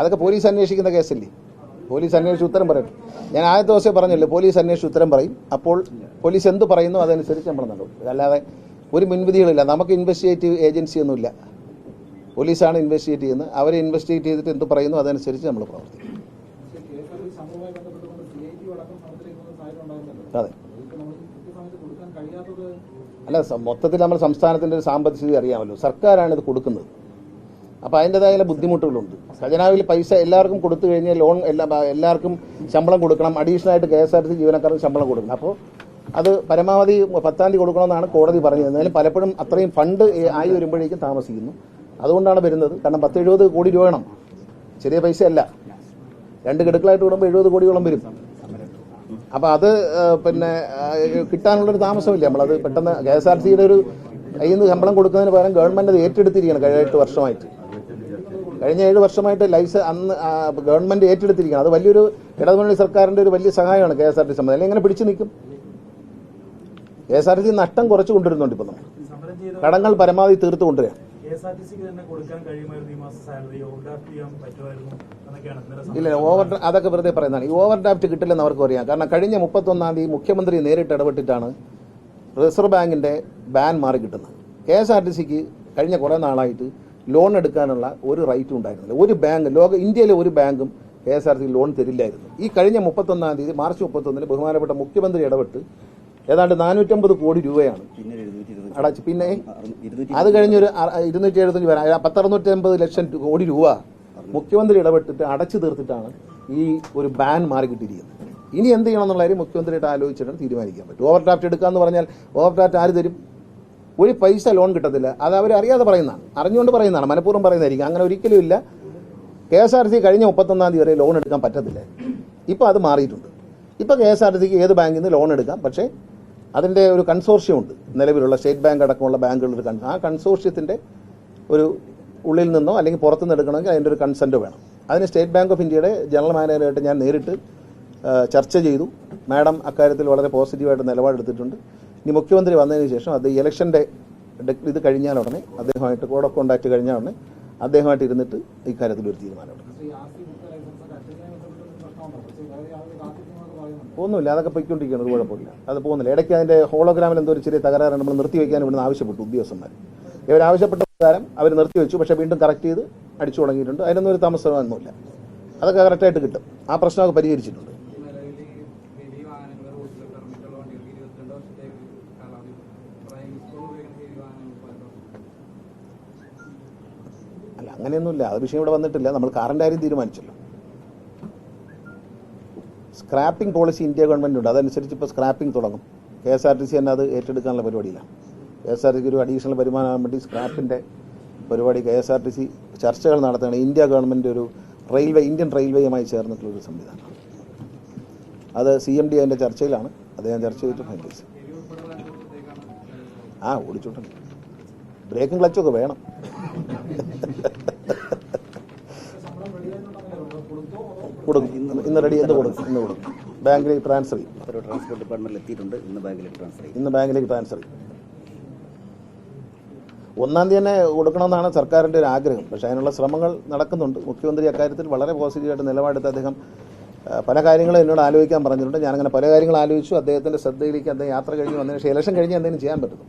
അതൊക്കെ പോലീസ് അന്വേഷിക്കുന്ന കേസല്ലേ? പോലീസ് അന്വേഷിച്ച് ഉത്തരം പറയട്ടെ. ഞാൻ ആദ്യത്തെ ദിവസം പറഞ്ഞല്ലോ പോലീസ് അന്വേഷിച്ച് ഉത്തരം പറയും. അപ്പോൾ പോലീസ് എന്ത് പറയുന്നു അതനുസരിച്ച് നമ്മൾ നടക്കും. അല്ലാതെ ഒരു മുൻവിധികളില്ല. നമുക്ക് ഇൻവെസ്റ്റിഗേറ്റീവ് ഏജൻസി ഒന്നുമില്ല. പോലീസാണ് ഇൻവെസ്റ്റിഗേറ്റ് ചെയ്യുന്നത്. അവരെ ഇൻവെസ്റ്റിഗേറ്റ് ചെയ്തിട്ട് എന്ത് പറയുന്നു അതനുസരിച്ച് നമ്മൾ പ്രവർത്തിക്കും. സംഭവവുമായി ബന്ധപ്പെട്ടുകൊണ്ട് സി ഐ ടി അടക്കം നടത്തിയിരിക്കുന്ന സാഹചര്യം ഉണ്ടായിരുന്നല്ലോ അതെ അതൊക്കെ നമ്മൾ കൃത്യസമയത്ത് കൊടുക്കാൻ കഴിയാത്തത് അല്ല മൊത്തത്തിൽ നമ്മൾ സംസ്ഥാനത്തിന്റെ ഒരു സാമ്പത്തിക സ്ഥിതി അറിയാമല്ലോ. സർക്കാരാണ് ഇത് കൊടുക്കുന്നത്. അപ്പോൾ അതിന്റെതായ ബുദ്ധിമുട്ടുകളുണ്ട്. ഖജനാവിൽ പൈസ എല്ലാവർക്കും കൊടുത്തു കഴിഞ്ഞാൽ ലോൺ എല്ലാ എല്ലാവർക്കും ശമ്പളം കൊടുക്കണം. അഡീഷണൽ ആയിട്ട് K S R T C ജീവനക്കാർക്ക് ശമ്പളം കൊടുക്കണം. അപ്പോൾ അത് പരമാവധി പത്താം തീയതി കൊടുക്കണമെന്നാണ് കോടതി പറഞ്ഞത് എന്നാലും പലപ്പോഴും അത്രയും ഫണ്ട് ആയി വരുമ്പോഴേക്കും താമസിക്കുന്നു. അതുകൊണ്ടാണ് വരുന്നത്. കാരണം പത്ത് എഴുപത് കോടി രൂപ വേണം. ചെറിയ പൈസയല്ല. രണ്ട് ഗഡുക്കളായിട്ട് കൂടുമ്പോൾ എഴുപത് കോടിയോളം വരും. അപ്പോൾ അത് പിന്നെ കിട്ടാനുള്ളൊരു താമസമില്ല. നമ്മളത് പെട്ടെന്ന് കെ എസ് ആർ സിയുടെ ഒരു കയ്യിൽ നിന്ന് ശമ്പളം കൊടുക്കുന്നതിന് പകരം ഗവൺമെന്റ് അത് ഏറ്റെടുത്തിരിക്കുകയാണ് കഴിഞ്ഞ എട്ട് വർഷമായിട്ട്. കഴിഞ്ഞ ഏഴ് വർഷമായിട്ട് ലൈസൻസ് അന്ന് ഗവൺമെന്റ് ഏറ്റെടുത്തിരിക്കുകയാണ്. അത് വലിയൊരു ഇടതുമുന്നണി സർക്കാരിന്റെ ഒരു വലിയ സഹായമാണ് കെ എസ് ആർ ടി സംബന്ധം. അല്ലെങ്കിൽ എങ്ങനെ പിടിച്ചു നിൽക്കും. കെ എസ് ആർ ടി നഷ്ടം കുറച്ച് കൊണ്ടുവരുന്നുണ്ട് ഇപ്പം നമ്മൾ. കടങ്ങൾ പരമാവധി തീർത്ത് കൊണ്ടുവരിക. കൊടുക്കാൻ ഈ മാസം സാലറി ഇല്ല ഓവർ അതൊക്കെ വെറുതെ പറയുന്നതാണ്. ഈ ഓവർ ഡ്രാഫ്റ്റ് കിട്ടില്ലെന്ന് അവർക്ക് അറിയാം. കാരണം കഴിഞ്ഞ മുപ്പത്തൊന്നാം തീയതി മുഖ്യമന്ത്രി നേരിട്ട് ഇടപെട്ടിട്ടാണ് റിസർവ് ബാങ്കിന്റെ ബാൻ മാറി കിട്ടുന്നത്. കെ എസ് ആർ ടി സിക്ക് കഴിഞ്ഞ കുറേ നാളായിട്ട് ലോൺ എടുക്കാനുള്ള ഒരു റൈറ്റും ഉണ്ടായിരുന്നില്ല. ഒരു ബാങ്ക് ലോക ഇന്ത്യയിലെ ഒരു ബാങ്കും K S R T loan തരില്ലായിരുന്നു. ഈ കഴിഞ്ഞ മുപ്പത്തൊന്നാം തീയതി മാർച്ച് മുപ്പത്തൊന്നിന് ബഹുമാനപ്പെട്ട മുഖ്യമന്ത്രി ഇടപെട്ട് ഏതാണ്ട് നാനൂറ്റമ്പത് കോടി രൂപയാണ്. അടച്ച് പിന്നെ അത് കഴിഞ്ഞൊരു ഇരുന്നൂറ്റി എഴുപത്തഞ്ച് വരാം പത്തറുന്നൂറ്റി അമ്പത് ലക്ഷം കോടി രൂപ മുഖ്യമന്ത്രി ഇടപെട്ടിട്ട് അടച്ചു തീർത്തിട്ടാണ് ഈ ഒരു ബാൻ മാറി കിട്ടിയിരിക്കുന്നത് ഇനി എന്ത് ചെയ്യണം എന്നുള്ള കാര്യം മുഖ്യമന്ത്രിയുടെ ആലോചിച്ചിട്ടാണ് തീരുമാനിക്കാൻ പറ്റും ഓവർ ഡ്രാഫ്റ്റ് എടുക്കാന്ന് പറഞ്ഞാൽ ഓവർ ഡ്രാഫ്റ്റ് ആര് തരും? ഒരു പൈസ ലോൺ കിട്ടത്തില്ല. അത് അവർ അറിയാതെ പറയുന്നതാണ്. അറിഞ്ഞുകൊണ്ട് പറയുന്നതാണ്. മനഃപൂർവം പറയുന്നതായിരിക്കും. അങ്ങനെ ഒരിക്കലും ഇല്ല. കെ എസ് ആർ സി കഴിഞ്ഞ മുപ്പത്തൊന്നാം തീയതി വരെ ലോൺ എടുക്കാൻ പറ്റത്തില്ല. ഇപ്പോൾ അത് മാറിയിട്ടുണ്ട്. ഇപ്പോൾ കെ എസ് ആർ സിക്ക് ഏത് ബാങ്കിൽ നിന്ന് ലോൺ എടുക്കാം? പക്ഷേ അതിന്റെ ഒരു കൺസോർഷ്യം ഉണ്ട്. നിലവിലുള്ള സ്റ്റേറ്റ് ബാങ്ക് അടക്കമുള്ള ബാങ്കുകളുടെ കൺ ആ കൺസോർഷ്യത്തിന്റെ ഒരു ഉള്ളിൽ നിന്നോ അല്ലെങ്കിൽ പുറത്തുനിന്ന് എടുക്കണമെങ്കിൽ അതിന്റെ ഒരു കൺസെന്റ് വേണം. അതിന് സ്റ്റേറ്റ് ബാങ്ക് ഓഫ് ഇന്ത്യയുടെ ജനറൽ മാനേജറായിട്ട് ഞാൻ നേരിട്ട് ചർച്ച ചെയ്തു. മാഡം അക്കാര്യത്തിൽ വളരെ പോസിറ്റീവായിട്ട് നിലപാടെടുത്തിട്ടുണ്ട്. ഇനി മുഖ്യമന്ത്രി വന്നതിന് ശേഷം അത് ഇലക്ഷന്റെ ഇത് കഴിഞ്ഞാൽ ഉടനെ അദ്ദേഹമായിട്ട് കോഡ് ഓഫ് കോണ്ടാക്ട് കഴിഞ്ഞാൽ ഉടനെ അദ്ദേഹമായിട്ട് ഇരുന്നിട്ട് ഇക്കാര്യത്തിൽ ഒരു തീരുമാനമെടുക്കും ഒന്നുമില്ല അതൊക്കെ പൊയ്ക്കൊണ്ടിരിക്കുന്നത് ഒരു കുഴപ്പമില്ല. അത് പോകുന്നില്ല. ഇടയ്ക്ക് അതിന്റെ ഹോളോഗ്രാമിൽ എന്തോ ഒരു ചെറിയ തകരാറ് നമ്മൾ നിർത്തിവെക്കാൻ ഇവിടുന്ന് ആവശ്യപ്പെട്ടു ഉദ്യോഗസ്ഥന്മാർ ഇവർ ആവശ്യപ്പെട്ട പ്രകാരം അവർ നിർത്തിവെച്ചു പക്ഷേ വീണ്ടും കറക്റ്റ് ചെയ്ത് അടിച്ചു തുടങ്ങിയിട്ടുണ്ട്. അതിനൊന്നും ഒരു താമസമൊന്നുമില്ല. അതൊക്കെ കറക്റ്റായിട്ട് കിട്ടും. ആ പ്രശ്നമൊക്കെ പരിഹരിച്ചിട്ടുണ്ട്. അല്ല അങ്ങനെയൊന്നുമില്ല. അത് വിഷയം ഇവിടെ വന്നിട്ടില്ല. നമ്മൾ കാറിന്റെ കാര്യം തീരുമാനിച്ചല്ലോ. സ്ക്രാപ്പിംഗ് പോളിസി ഇന്ത്യ ഗവൺമെന്റ് ഉണ്ട് അതനുസരിച്ച് ഇപ്പോൾ സ്ക്രാപ്പിംഗ് തുടങ്ങും. K S R T C തന്നെ അത് ഏറ്റെടുക്കാനുള്ള പരിപാടിയില്ല. കെ എസ് ആർ ടി സിക്ക് ഒരു അഡീഷണൽ വരുമാനമാകാൻ വേണ്ടി സ്ക്രാപ്പിന്റെ പരിപാടി K S R T C ചർച്ചകൾ നടത്തുകയാണ്. ഇന്ത്യ ഗവൺമെന്റ് ഒരു റെയിൽവേ ഇന്ത്യൻ റെയിൽവേയുമായി ചേർന്നിട്ടുള്ള ഒരു സംവിധാനം. അത് സി എം ഡി അതിന്റെ ചർച്ചയിലാണ്. അദ്ദേഹം ചർച്ച ചെയ്തിട്ട് ഫൈനലൈസ് ആ ഓടിച്ചോട്ടെ. ബ്രേക്കും ക്ലച്ചൊക്കെ വേണം ശമ്പളം റെഡിയായിട്ടുണ്ടെങ്കിൽ കൊടുത്തോ അതോ കൊടുക്കും. ഇന്ന് റെഡി എന്ന് കൊടുക്കും. ഇന്ന് കൊടുക്കും. ബാങ്കിലേക്ക് ട്രാൻസ്ഫർ ചെയ്യും. ട്രാൻസ്പോർട്ട് ഡിപ്പാർട്ട്മെന്റിൽ എത്തിയിട്ടുണ്ട്. ഇന്ന് ബാങ്കിലേക്ക് ട്രാൻസ്ഫർ ചെയ്യും. ഇന്ന് ബാങ്കിലേക്ക് ട്രാൻസ്ഫർ ചെയ്യും. ഒന്നാം തീയതി തന്നെ കൊടുക്കണമെന്നാണ് സർക്കാരിന്റെ ഒരു ആഗ്രഹം. പക്ഷെ അതിനുള്ള ശ്രമങ്ങൾ നടക്കുന്നുണ്ട്. മുഖ്യമന്ത്രി അക്കാര്യത്തിൽ വളരെ പോസിറ്റീവായിട്ട് നിലപാടെടുത്ത് അദ്ദേഹം പല കാര്യങ്ങളും എന്നോട് ആലോചിക്കാൻ പറഞ്ഞിട്ടുണ്ട്. ഞാനങ്ങനെ പല കാര്യങ്ങൾ ആലോചിച്ചു. അദ്ദേഹത്തിന്റെ ശ്രദ്ധയിലേക്ക് അദ്ദേഹം യാത്ര കഴിഞ്ഞ്. വന്നതിന് ശേഷം ഇലക്ഷൻ കഴിഞ്ഞ് എന്തെങ്കിലും ചെയ്യാൻ പറ്റുന്നു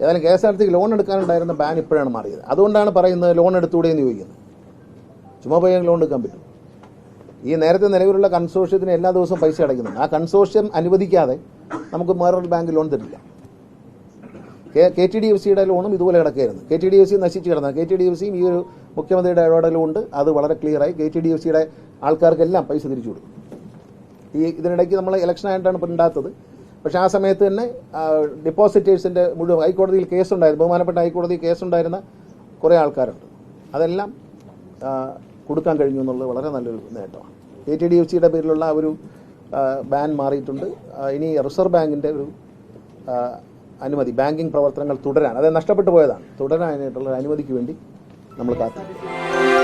ഏതായാലും കെ എസ് ആർ ടിക്ക് ലോൺ എടുക്കാനുണ്ടായിരുന്ന ബാൻ ഇപ്പോഴാണ് മാറിയത്. അതുകൊണ്ടാണ് പറയുന്നത് ലോൺ എടുത്തുകൂടെ എന്ന് ചോദിക്കുന്നത്. ചുമ്മാ പോയി ലോൺ എടുക്കാൻ പറ്റും. ഈ നേരത്തെ നിലവിലുള്ള കൺസോർഷ്യത്തിന് എല്ലാ ദിവസവും പൈസ അടയ്ക്കുന്നുണ്ട്. ആ കൺസോർഷ്യം അനുവദിക്കാതെ നമുക്ക് വേറൊരു ബാങ്ക് ലോൺ തരില്ല. കെ ടി ഡി എഫ് സിയുടെ ലോണും ഇതുപോലെ കിടക്കുകയായിരുന്നു. K T D F C നശിച്ച് കിടന്ന കെ ടി ഡി എഫ് സിയും ഈ ഒരു മുഖ്യമന്ത്രിയുടെ ഇടപെടലും ഉണ്ട് അത് വളരെ ക്ലിയറായി കെ ടി ഡി എഫ് സിയുടെ ആൾക്കാർക്കെല്ലാം പൈസ തിരിച്ചു കൊടുക്കും ഈ ഇതിനിടയ്ക്ക് നമ്മൾ ഇലക്ഷൻ ആയിട്ടാണ് ഇപ്പോൾ പക്ഷേ ആ സമയത്ത് തന്നെ ഡിപ്പോസിറ്റേഴ്സിന്റെ മുഴുവൻ ഹൈക്കോടതിയിൽ കേസുണ്ടായിരുന്നു. ബഹുമാനപ്പെട്ട ഹൈക്കോടതിയിൽ കേസുണ്ടായിരുന്ന കുറേ ആൾക്കാരുണ്ട്. അതെല്ലാം കൊടുക്കാൻ കഴിഞ്ഞു എന്നുള്ളത് വളരെ നല്ലൊരു നേട്ടമാണ്. എ ടി ഡി എഫ് സിയുടെ പേരിലുള്ള ഒരു ബാൻ മാറിയിട്ടുണ്ട്. ഇനി റിസർവ് ബാങ്കിന്റെ ഒരു അനുമതി ബാങ്കിങ് പ്രവർത്തനങ്ങൾ തുടരാൻ അത് നഷ്ടപ്പെട്ടു പോയതാണ് തുടരാനായിട്ടുള്ള അനുമതിക്ക് വേണ്ടി നമ്മൾ കാത്തിരിക്കും